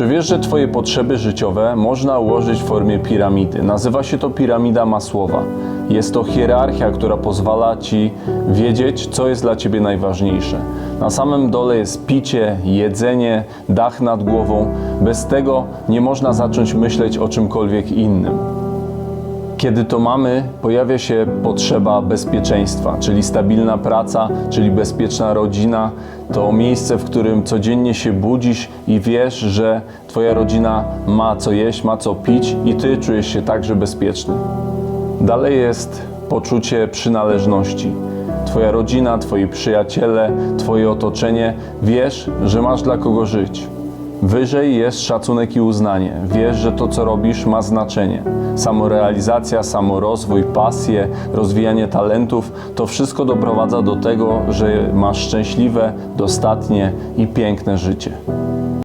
Czy wiesz, że Twoje potrzeby życiowe można ułożyć w formie piramidy? Nazywa się to piramida Masłowa. Jest to hierarchia, która pozwala Ci wiedzieć, co jest dla Ciebie najważniejsze. Na samym dole jest picie, jedzenie, dach nad głową. Bez tego nie można zacząć myśleć o czymkolwiek innym. Kiedy to mamy, pojawia się potrzeba bezpieczeństwa, czyli stabilna praca, czyli bezpieczna rodzina. To miejsce, w którym codziennie się budzisz i wiesz, że Twoja rodzina ma co jeść, ma co pić i Ty czujesz się także bezpieczny. Dalej jest poczucie przynależności. Twoja rodzina, Twoi przyjaciele, Twoje otoczenie, wiesz, że masz dla kogo żyć. Wyżej jest szacunek i uznanie. Wiesz, że to, co robisz, ma znaczenie. Samorealizacja, samorozwój, pasje, rozwijanie talentów to wszystko doprowadza do tego, że masz szczęśliwe, dostatnie i piękne życie.